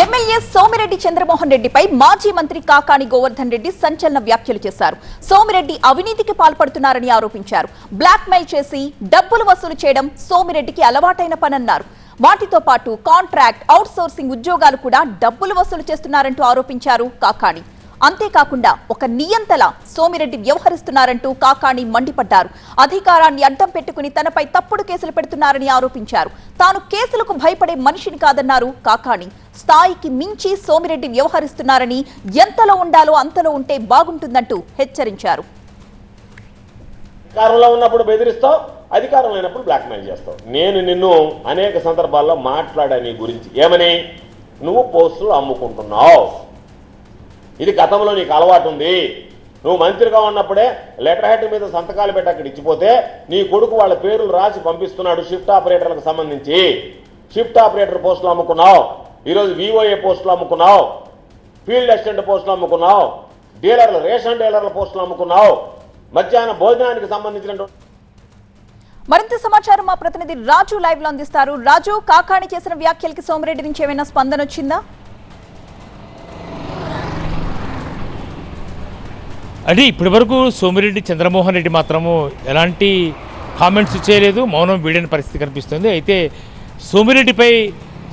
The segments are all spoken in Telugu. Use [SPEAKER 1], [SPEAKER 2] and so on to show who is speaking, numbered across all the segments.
[SPEAKER 1] ఎమ్మెల్యే సోమిరెడ్డి చంద్రమోహన్ రెడ్డిపై మాజీ మంత్రి కాకాని గోవర్ధన్ రెడ్డి సంచలన వ్యాఖ్యలు చేశారు. సోమిరెడ్డి అవినీతికి పాల్పడుతున్నారని ఆరోపించారు. బ్లాక్ మెయిల్ చేసి డబ్బులు వసూలు చేయడం సోమిరెడ్డికి అలవాటైన పనన్నారు. వాటితో పాటు కాంట్రాక్ట్ అవుట్ సోర్సింగ్ ఉద్యోగాలు కూడా డబ్బులు వసూలు చేస్తున్నారంటూ ఆరోపించారు కాకాణి. అంతేకాకుండా ఒక నియంతలా సోమిరెడ్డి వ్యవహరిస్తున్నారంటూ కాకాణి మండిపడ్డారు. అధికారాన్ని అడ్డం పెట్టుకుని తనపై తప్పుడు కేసులు పెడుతున్నారని ఆరోపించారు. తాను కేసులకు భయపడే మనిషిని కాదన్నారు కాకాణి. స్థాయికి మించి సోమిరెడ్డి వ్యవహరిస్తున్నారని ఎంతలో ఉండాలో అంతలో ఉంటే బాగుంటుందంటూ హెచ్చరించారు.
[SPEAKER 2] అధికారంలో ఉన్నప్పుడు బెదిరిస్తావు అధికారం లేనప్పుడు బ్లాక్మెయిల్ చేస్తావు. నేను నిన్ను అనేక సందర్భాల్లో మాట్లాడా నీ గురించి. ఏమని? నువ్వు పోస్టులు అమ్ముకుంటున్నావు. ఇది గతంలో నీకు అలవాటు ఉంది. నువ్వు మంత్రిగా ఉన్నప్పుడే లెటర్ హెడ్ మీద సంతకాలు పెట్టి అక్కడ ఇచ్చిపోతే నీ కొడుకు వాళ్ళ పేర్లు రాసి పంపిస్తున్నాడు షిఫ్ట్ ఆపరేటర్లకు సంబంధించి. షిఫ్ట్ ఆపరేటర్ పోస్టులు అమ్ముకున్నావు. ఈరోజు వివోఏ పోస్టులు అమ్ముకున్నావు. ఫీల్డ్ అసిస్టెంట్ పోస్టులు అమ్ముకున్నావు. డీలర్లు రేషన్ డీలర్ల పోస్టులు అమ్ముకున్నావు. మధ్యాహ్న భోజనానికి సంబంధించిన
[SPEAKER 1] మరింత సమాచారం మా ప్రతినిధి రాజు లైవ్లో అందిస్తారు. రాజు కాకాణి చేసిన వ్యాఖ్యలకి సోమరెడ్డి నుంచి ఏమైనా స్పందన వచ్చిందా?
[SPEAKER 3] అది ఇప్పటివరకు సోమిరెడ్డి చంద్రమోహన్ రెడ్డి మాత్రము ఎలాంటి కామెంట్స్ చేయలేదు. మౌనం వీడని పరిస్థితి కనిపిస్తుంది. అయితే సోమిరెడ్డిపై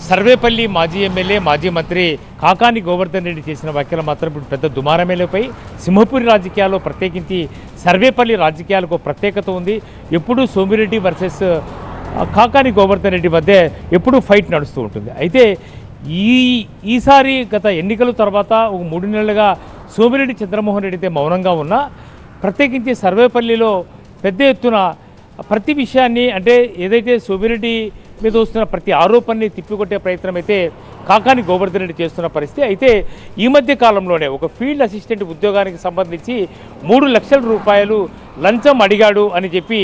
[SPEAKER 3] సర్వేపల్లి మాజీ ఎమ్మెల్యే మాజీ మంత్రి కాకాని గోవర్ధన్ రెడ్డి చేసిన వ్యాఖ్యలు మాత్రం ఇప్పుడు పెద్ద దుమారమేలపై సింహపురి రాజకీయాల్లో ప్రత్యేకించి సర్వేపల్లి రాజకీయాలకు ప్రత్యేకత ఉంది. ఎప్పుడూ సోమిరెడ్డి వర్సెస్ కాకాని గోవర్ధన్ రెడ్డి మధ్య ఎప్పుడూ ఫైట్ నడుస్తూ ఉంటుంది. అయితే ఈ ఈసారి గత ఎన్నికల తర్వాత ఒక మూడు నెలలుగా సోమిరెడ్డి చంద్రమోహన్ రెడ్డి అయితే మౌనంగా ఉన్నా ప్రత్యేకించి సర్వేపల్లిలో పెద్ద ఎత్తున ప్రతి విషయాన్ని అంటే ఏదైతే సోమిరెడ్డి మీద వస్తున్న ప్రతి ఆరోపణని తిప్పికొట్టే ప్రయత్నం అయితే కాకాని గోవర్ధన్ రెడ్డి చేస్తున్న పరిస్థితి. అయితే ఈ మధ్య కాలంలోనే ఒక ఫీల్డ్ అసిస్టెంట్ ఉద్యోగానికి సంబంధించి మూడు లక్షల రూపాయలు లంచం అడిగాడు అని చెప్పి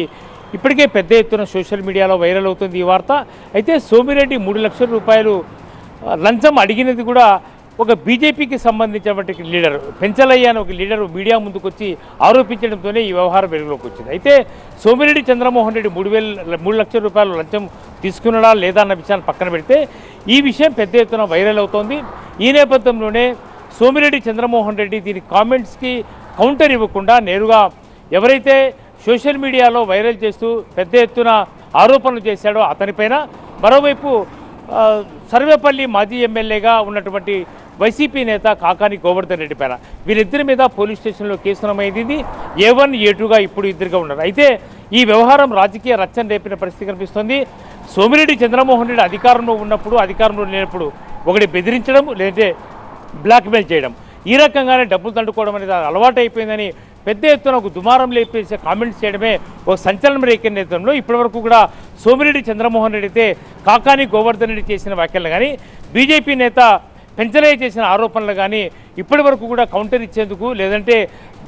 [SPEAKER 3] ఇప్పటికే పెద్ద ఎత్తున సోషల్ మీడియాలో వైరల్ అవుతుంది ఈ వార్త. అయితే సోమిరెడ్డి మూడు లక్షల రూపాయలు లంచం అడిగినది కూడా ఒక బీజేపీకి సంబంధించినటువంటి లీడర్ పెంచలయ్య అని ఒక లీడర్ మీడియా ముందుకు వచ్చి ఆరోపించడంతోనే ఈ వ్యవహారం వెలుగులోకి వచ్చింది. అయితే సోమిరెడ్డి చంద్రమోహన్ రెడ్డి మూడు వేల మూడు లక్షల రూపాయలు లంచం తీసుకున్నాడా లేదా అన్న విషయాన్ని పక్కన పెడితే ఈ విషయం పెద్ద ఎత్తున వైరల్ అవుతోంది. ఈ నేపథ్యంలోనే సోమిరెడ్డి చంద్రమోహన్ రెడ్డి దీని కామెంట్స్కి కౌంటర్ ఇవ్వకుండా నేరుగా ఎవరైతే సోషల్ మీడియాలో వైరల్ చేస్తూ పెద్ద ఎత్తున ఆరోపణలు చేశాడో అతనిపైన మరోవైపు సర్వేపల్లి మాజీ ఎమ్మెల్యేగా ఉన్నటువంటి వైసీపీ నేత కాకాని గోవర్ధన్ రెడ్డి పైన. వీరిద్దరి మీద పోలీస్ స్టేషన్లో కేసు నమోదైంది. ఏ వన్ ఏ టూగా ఇప్పుడు ఇద్దరుగా ఉన్నారు. అయితే ఈ వ్యవహారం రాజకీయ రచ్చన రేపిన పరిస్థితి కనిపిస్తోంది. సోమిరెడ్డి చంద్రమోహన్ రెడ్డి అధికారంలో ఉన్నప్పుడు అధికారంలో లేనప్పుడు ఒకటి బెదిరించడం లేదంటే బ్లాక్మెయిల్ చేయడం. ఈ రకంగానే డబ్బులు తండుకోవడం అనేది అలవాటు అయిపోయిందని పెద్ద ఎత్తున ఒక దుమారం లేపేసే కామెంట్స్ చేయడమే ఒక సంచలనం రేఖ నేతృత్వంలో ఇప్పటివరకు కూడా సోమిరెడ్డి చంద్రమోహన్ రెడ్డి అయితే కాకాని గోవర్ధన్ రెడ్డి చేసిన వ్యాఖ్యలు కానీ బీజేపీ నేత పెంచలయ్య చేసిన ఆరోపణలు కానీ ఇప్పటి వరకు కూడా కౌంటర్ ఇచ్చేందుకు లేదంటే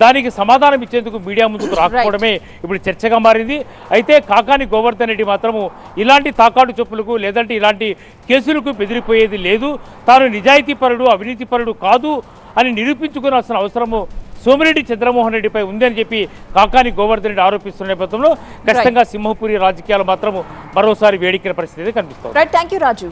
[SPEAKER 3] దానికి సమాధానం ఇచ్చేందుకు మీడియా ముందుకు రాకపోవడమే ఇప్పుడు చర్చగా మారింది. అయితే కాకాని గోవర్ధన్ రెడ్డి మాత్రము ఇలాంటి తాకాడు చెప్పులకు లేదంటే ఇలాంటి కేసులకు బెదిరిపోయేది లేదు. తాను నిజాయితీపరుడు అవినీతిపరుడు కాదు అని నిరూపించుకోవాల్సిన అవసరము సోమిరెడ్డి చంద్రమోహన్ రెడ్డిపై ఉందని చెప్పి కాకాని గోవర్ధన్ రెడ్డి ఆరోపిస్తున్న నేపథ్యంలో ఖచ్చితంగా సింహపురి రాజకీయాలు మాత్రము మరోసారి వేడికిన పరిస్థితి కనిపిస్తోంది.
[SPEAKER 1] Thank you Raju